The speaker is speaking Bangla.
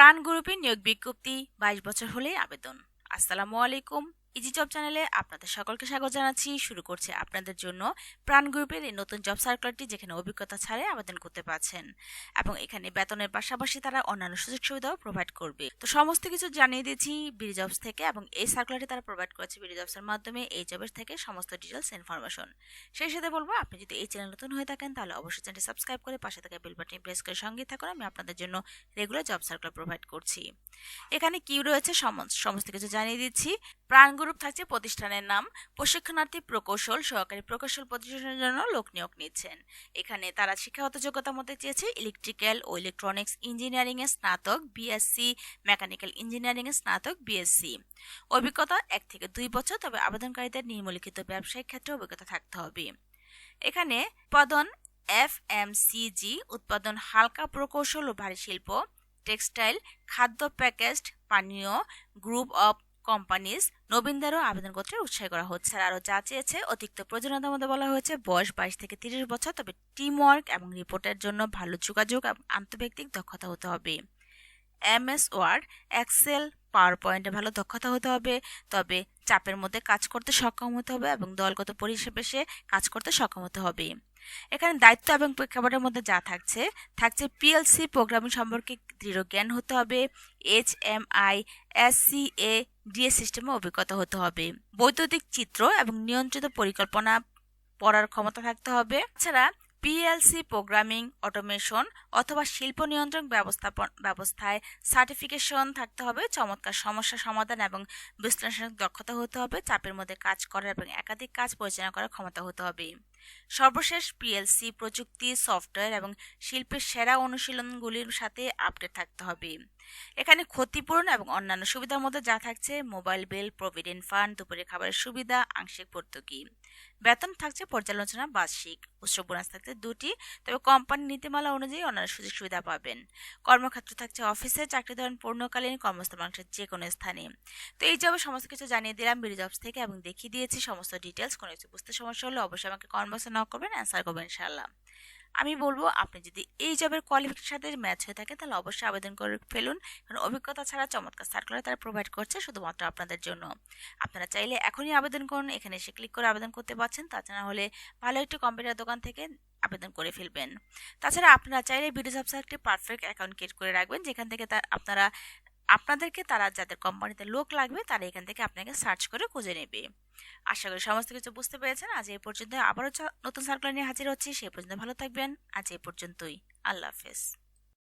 প্রাণ গ্রুপে নিয়োগ বিজ্ঞপ্তি বাইশ বছর হলে আবেদন। আসসালামু আলাইকুম। ইজি জব চ্যানেলে আপনাদের সকলকে স্বাগত জানাচ্ছি। শুরু করছে আপনাদের জন্য প্রাণ গ্রুপের এই নতুন জব সার্কুলারটি যেখানে অভিজ্ঞতা ছাড়াই আবেদন করতে পারছেন। এবং এখানে বেতনের পাশাপাশি তারা অন্যান্য সুযোগ সুবিধাও প্রোভাইড করবে। তো সমস্ত কিছু জানিয়ে দিয়েছি বিডি জবস থেকে এবং এই সার্কুলারটি তারা প্রোভাইড করেছে বিডি জবসের মাধ্যমে এই জবের থেকে সমস্ত ডিটেলস ইনফরমেশন সেই সাথে বলব, আপনি যদি এই চ্যানেল নতুন হয়ে থাকেন, তাহলে অবশ্যই চ্যানেলটি সাবস্ক্রাইব করে পাশে থাকা বেল বাটন প্রেস করে সঙ্গে থাকুন। আমি আপনাদের জন্য রেগুলার জব সার্কুলার প্রোভাইড করছি। এখানে কি রয়েছে? সম- সমস্ত কিছু জানিয়ে দিচ্ছি। প্রাণ গ্রুপ থাকছে প্রতিষ্ঠানের নাম। প্রশিক্ষণার্থী প্রকৌশল সহকারী প্রকৌশল প্রতিষ্ঠানের জন্য লোক নিয়োগ নিচ্ছেন। এখানে তারা শিক্ষাগত যোগ্যতা মধ্যে চেয়েছে ইলেকট্রিক্যাল ও ইলেকট্রনিক্স ইঞ্জিনিয়ারিং এ স্নাতক বিএসসি মেকানিক্যাল ইঞ্জিনিয়ারিং এ স্নাতক বিএসসি অভিজ্ঞতা এক থেকে দুই বছর, তবে আবেদনকারীদের নিম্নলিখিত ব্যবসায়িক ক্ষেত্রে অভিজ্ঞতা থাকতে হবে। এখানে উৎপাদন এফ এম সিজি উৎপাদন হালকা প্রকৌশল ও ভারী শিল্প, টেক্সটাইল, খাদ্য প্যাকেজড, পানীয়, গ্রুপ অফ কোম্পানিজ নবীনদেরও আবেদন করতে উৎসাহ করা হচ্ছে। আর আরও যা চেয়েছে, অতিরিক্ত প্রয়োজনীয়তার মধ্যে বলা হয়েছে, বয়স বাইশ থেকে তিরিশ বছর, তবে টিম ওয়ার্ক এবং রিপোর্টের জন্য ভালো যোগাযোগ এবং আন্তর্ব্যক্তিক দক্ষতা হতে হবে। এম এস ওয়ার্ড, এক্সেল পাওয়ার পয়েন্টে ভালো দক্ষতা হতে হবে, তবে চাপের মধ্যে কাজ করতে সক্ষম হতে হবে এবং দলগত পরিষেবে সে কাজ করতে সক্ষম হতে হবে। এখানে দায়িত্ব এবং প্রেক্ষাপটের মধ্যে যা থাকছে থাকছে পিএলসি প্রোগ্রামিং সম্পর্কে দৃঢ় জ্ঞান হতে হবে H M I S C A DS সিস্টেমে অভিজ্ঞতা হতে হবে। বৈদ্যুতিক চিত্র এবং নিয়ন্ত্রিত পরিকল্পনা পড়ার ক্ষমতা থাকতে হবে। এছাড়া পিএলসি প্রোগ্রামিং অটোমেশন অথবা শিল্প নিয়ন্ত্রণ ব্যবস্থাপন, ব্যবস্থায় সার্টিফিকেশন থাকতে হবে, চমৎকার সমস্যা সমাধান এবং বিশ্লেষণ দক্ষতা হতে হবে, চাপের মধ্যে কাজ করার এবং একাধিক কাজ পরিচালনা করার ক্ষমতা হতে হবে। সর্বশেষ পিএলসি প্রযুক্তি সফটওয়্যার এবং শিল্পের সেরা অনুশীলনগুলির সাথে আপডেট থাকতে হবে। এখানে ক্ষতিপূরণ এবং অন্যান্য সুবিধার মধ্যে যা থাকছে, মোবাইল বিল, প্রভিডেন্ট ফান্ড, দুপুরের খাবারের সুবিধা, আংশিক ভর্তুকি। বেতন থাকছে পর্যালোচনা বার্ষিক। উৎস বোনাস থাকছে দুটি, তবে কোম্পানি নীতিমালা অনুযায়ী অন্যান্য সুযোগ সুবিধা পাবেন। কর্মক্ষেত্র থাকছে অফিসে চাকরি ধরেন পূর্ণকালীন, কর্মস্থল মানুষের যে কোনো স্থানে। তো এই জবে সমস্ত কিছু জানিয়ে দিলাম, বিডি জবস থেকে এবং দেখিয়ে দিয়েছি সমস্ত ডিটেলস কোনো কিছু বুঝতে সমস্যা হলে অবশ্যই আমাকে কনভার্সে নক করবেন অ্যান্সার করবেন ইনশাআল্লাহ। আমি বলব, আপনি যদি এই জবের কোয়ালিফিকেশন সাথে ম্যাচ হয়ে থাকে, তাহলে অবশ্যই আবেদন করে ফেলুন। কারণ অভিজ্ঞতা ছাড়া চমৎকার সার্কুলার তারা প্রোভাইড করছে শুধুমাত্র আপনাদের জন্য। আপনারা চাইলে এখনই আবেদন করুন, এখানে এসে ক্লিক করে আবেদন করতে পারছেন, তাছাড়া হলে ভালো একটি কম্পিউটার দোকান থেকে আবেদন করে ফেলবেন। তাছাড়া আপনারা চাইলে ভিডিও সাবসে একটি পারফেক্ট অ্যাকাউন্ট ক্রিয়েট করে রাখবেন, যেখান থেকে তা আপনারা আপনাদেরকে তারা যাদের কোম্পানিতে লোক লাগবে, তারা এখান থেকে আপনাকে সার্চ করে খুঁজে নেবে। আশা করি সমস্ত কিছু বুঝতে পেরেছেন। আজ এই পর্যন্ত আবারও নতুন সার্কুলার নিয়ে হাজির হচ্ছি। সে পর্যন্ত ভালো থাকবেন। আজ এই পর্যন্তই। আল্লাহ হাফেজ।